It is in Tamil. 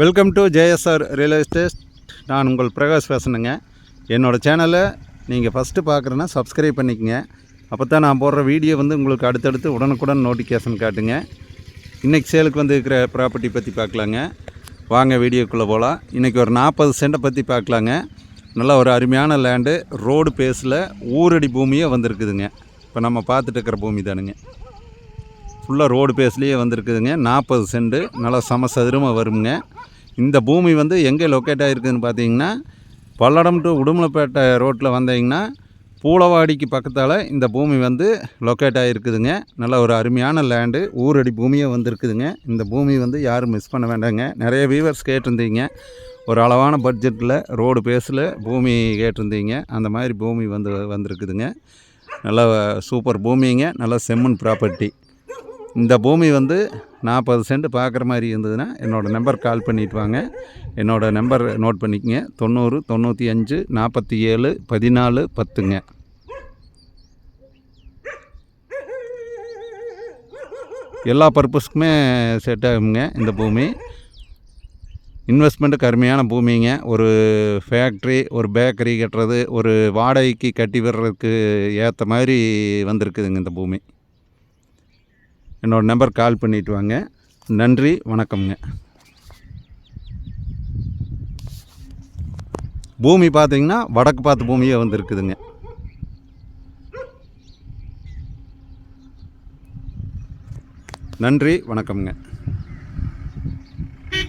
Welcome to JSR real estate நான் உங்கள் பிரகாஷ் பேசணுங்க என்னோடய சேனலை நீங்கள் ஃபஸ்ட்டு பார்க்குறேன்னா சப்ஸ்கிரைப் பண்ணிக்கங்க. அப்போ தான் நான் போடுற வீடியோ வந்து உங்களுக்கு அடுத்தடுத்து உடனுக்குடன் நோட்டிஃபிகேஷன் காட்டுங்க. இன்றைக்கி சேலுக்கு வந்து இருக்கிற ப்ராப்பர்ட்டி பற்றி பார்க்கலாங்க. வாங்க வீடியோக்குள்ளே போகலாம் இன்றைக்கி ஒரு நாற்பது சென்ட்டை பற்றி பார்க்கலாங்க. நல்லா ஒரு அருமையான லேண்டு ரோடு பேஸில் ஊரடி பூமியே வந்திருக்குதுங்க. இப்போ நம்ம பார்த்துட்டு இருக்கிற பூமி தானுங்க. ஃபுல்லாக ரோடு பேஸ்லேயே வந்திருக்குதுங்க. நாற்பது செண்டு நல்லா சமசதுரமாக வருங்க. இந்த பூமி வந்து எங்கே லொக்கேட் ஆகிருக்குதுன்னு பார்த்தீங்கன்னா பல்லடம் டு உடுமலைப்பேட்டை ரோட்டில் வந்தீங்கன்னா பூலவாடிக்கு பக்கத்தால் இந்த பூமி வந்து லொக்கேட் ஆகிருக்குதுங்க நல்ல ஒரு அருமையான லேண்டு ஊரடி பூமியே வந்திருக்குதுங்க. இந்த பூமி வந்து யாரும் மிஸ் பண்ண வேண்டாங்க. நிறைய வியூவர்ஸ் கேட்டிருந்தீங்க. ஒரு அளவான பட்ஜெட்டில் ரோடு பேஸில் பூமி கேட்டிருந்தீங்க. அந்த மாதிரி பூமி வந்து வந்திருக்குதுங்க. நல்ல சூப்பர் பூமிங்க. நல்ல செம்மன் ப்ராப்பர்ட்டி இந்த பூமி வந்து நாற்பது சென்ட் பார்க்குற மாதிரி இருந்ததுன்னா என்னோடய நம்பர் கால் பண்ணிட்டு வாங்க. என்னோடய நம்பர் நோட் பண்ணிக்கங்க. தொண்ணூறு தொண்ணூற்றி அஞ்சு நாற்பத்தி ஏழு பதினாலு பத்துங்க. எல்லா பர்பஸ்க்குமே செட் ஆகுங்க இந்த பூமி. இன்வெஸ்ட்மெண்ட்டு கருமையான பூமிங்க. ஒரு ஃபேக்ட்ரி ஒரு பேக்கரி கட்டுறது ஒரு வாடகைக்கு கட்டி விடுறதுக்கு ஏற்ற மாதிரி வந்திருக்குதுங்க இந்த பூமி. என்னோடய நம்பர் கால் பண்ணிட்டு வாங்க. நன்றி வணக்கம்ங்க. பூமி பார்த்தீங்கன்னா வடக்கு பார்த்து பூமியே வந்துருக்குதுங்க. நன்றி வணக்கம்ங்க.